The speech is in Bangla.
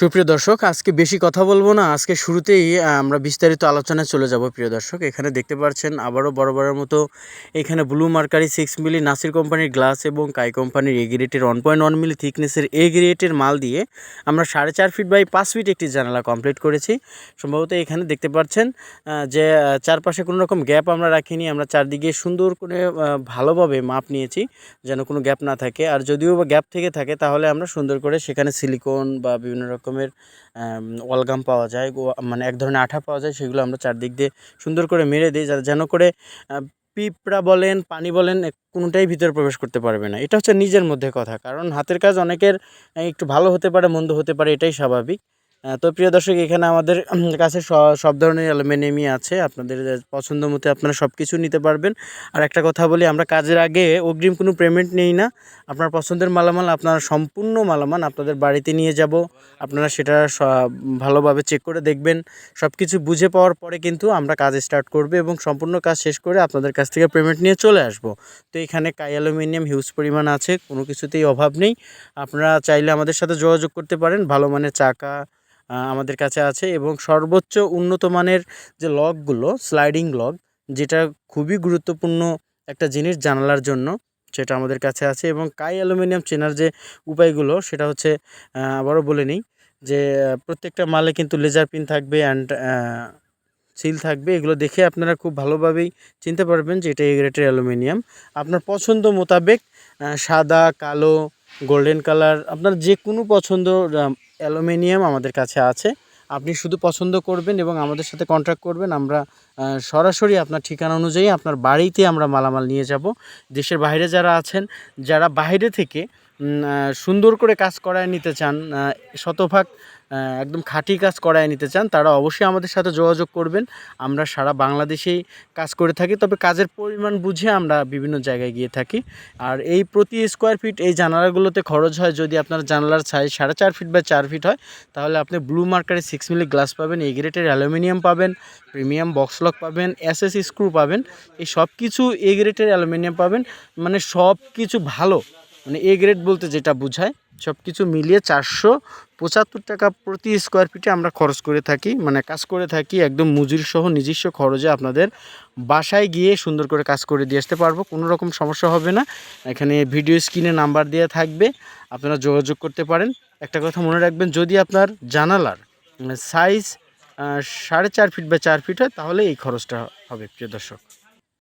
সুপ্রিয় দর্শক, আজকে বেশি কথা বলব না। আজকে শুরুতেই আমরা বিস্তারিত আলোচনায় চলে যাব প্রিয় দর্শক। এখানে দেখতে পাচ্ছেন, আবারও বরাবরের মতো এখানে blue mercury six milli Nasir কোম্পানির গ্লাস এবং কাই কোম্পানির A one point one milli থিকনেসের এ মাল দিয়ে আমরা সাড়ে চার ফিট বাই পাঁচ ফিট একটি জানালা কমপ্লিট করেছি। সম্ভবত এখানে দেখতে পাচ্ছেন যে চারপাশে কোনো রকম গ্যাপ আমরা রাখিনি। আমরা চারদিকে সুন্দর করে ভালোভাবে মাপ নিয়েছি যেন কোনো গ্যাপ না থাকে। আর যদিও বা গ্যাপ থেকে থাকে, তাহলে আমরা সুন্দর করে সেখানে সিলিকন বা বিভিন্ন রকমের ওয়ালগাম পাওয়া যায় মানে এক ধরনের আঠা পাওয়া যায়, সেগুলো আমরা চারদিক দিয়ে সুন্দর করে মেরে দিই যেন করে পিঁপড়া বলেন, পানি বলেন কোনোটাই ভিতরে প্রবেশ করতে পারবে না। এটা হচ্ছে নিজের মধ্যে কথা। কারণ হাতের কাজ অনেকের একটু ভালো হতে পারে, মন্দ হতে পারে, এটাই স্বাভাবিক। তো প্রিয় দর্শক, এখানে আমাদের কাছে সব ধরনের অ্যালুমিনিয়ামই আছে। আপনাদের পছন্দ মতো আপনারা সব কিছু নিতে পারবেন। আর একটা কথা বলি, আমরা কাজের আগে অগ্রিম কোনো পেমেন্ট নেই না। আপনার পছন্দের মালামাল, আপনার সম্পূর্ণ মালামাল আপনাদের বাড়িতে নিয়ে যাব। আপনারা সেটা ভালোভাবে চেক করে দেখবেন। সব কিছু বুঝে পাওয়ার পরে কিন্তু আমরা কাজ স্টার্ট করবে এবং সম্পূর্ণ কাজ শেষ করে আপনাদের কাছ থেকে পেমেন্ট নিয়ে চলে আসব। তো এখানে কাই অ্যালুমিনিয়াম হিউজ পরিমাণ আছে, কোনো কিছুতেই অভাব নেই। আপনারা চাইলে আমাদের সাথে যোগাযোগ করতে পারেন। ভালো মানের চাকা আমাদের কাছে আছে এবং সর্বোচ্চ উন্নত মানের যে লকগুলো স্লাইডিং লক যেটা খুবই গুরুত্বপূর্ণ একটা জিনিস জানালার জন্য, সেটা আমাদের কাছে আছে এবং কাই অ্যালুমিনিয়াম চেনার যে উপায়গুলো, সেটা হচ্ছে আবারও বলে নিই যে প্রত্যেকটা মালে কিন্তু লেজার পিন থাকবে অ্যান্ড সিল থাকবে। এগুলো দেখে আপনারা খুব ভালোভাবেই চিনতে পারবেন যে এটা এ গ্রেটের অ্যালুমিনিয়াম। আপনার পছন্দ মোতাবেক সাদা, কালো গোল্ডেন কালার আপনার যে কোনো পছন্দ অ্যালুমিনিয়াম আমাদের কাছে আছে। আপনি শুধু পছন্দ করবেন এবং আমাদের সাথে কন্ট্যাক্ট করবেন। আমরা সরাসরি আপনার ঠিকানা অনুযায়ী আপনার বাড়িতে আমরা মালামাল নিয়ে যাব। দেশের বাইরে যারা আছেন, যারা বাইরে থেকে সুন্দর করে কাজ করায় নিতে চান শতভাগ একদম খাঁটি কাজ করায় নিতে চান, তারা অবশ্যই আমাদের সাথে যোগাযোগ করবেন। আমরা সারা বাংলাদেশেই কাজ করে থাকি, তবে কাজের পরিমাণ বুঝে আমরা বিভিন্ন জায়গায় গিয়ে থাকি। আর এই প্রতি স্কোয়ার ফিট এই জানালাগুলোতে খরচ হয়, যদি আপনার জানালার সাইজ সাড়ে চার ফিট বা চার ফিট হয়, তাহলে আপনি ব্লু মার্কারের সিক্স মিলি গ্লাস পাবেন এই গ্রেটের অ্যালুমিনিয়াম পাবেন প্রিমিয়াম বক্স লক পাবেন এস এস স্ক্রু পাবেন, এই সব কিছু এ গ্রেটের অ্যালুমিনিয়াম পাবেন মানে সব কিছু ভালো। মানে এ গ্রেড বলতে যেটা বোঝায় সব কিছু মিলিয়ে চারশো পঁচাত্তর টাকা প্রতি স্কোয়ার ফিটে আমরা খরচ করে থাকি। মানে কাজ করে থাকি, একদম মজুরি সহ নিজস্ব খরচে আপনাদের বাসায় গিয়ে সুন্দর করে কাজ করে দিয়ে আসতে পারব। কোনো রকম সমস্যা হবে না। এখানে ভিডিও স্ক্রিনে নাম্বার দেওয়া থাকবে। আপনারা যোগাযোগ করতে পারেন। একটা কথা মনে রাখবেন, যদি আপনার জানালার সাইজ সাড়ে চার ফিট বা চার ফিট হয়, তাহলে এই খরচটা হবে, প্রিয় দর্শক।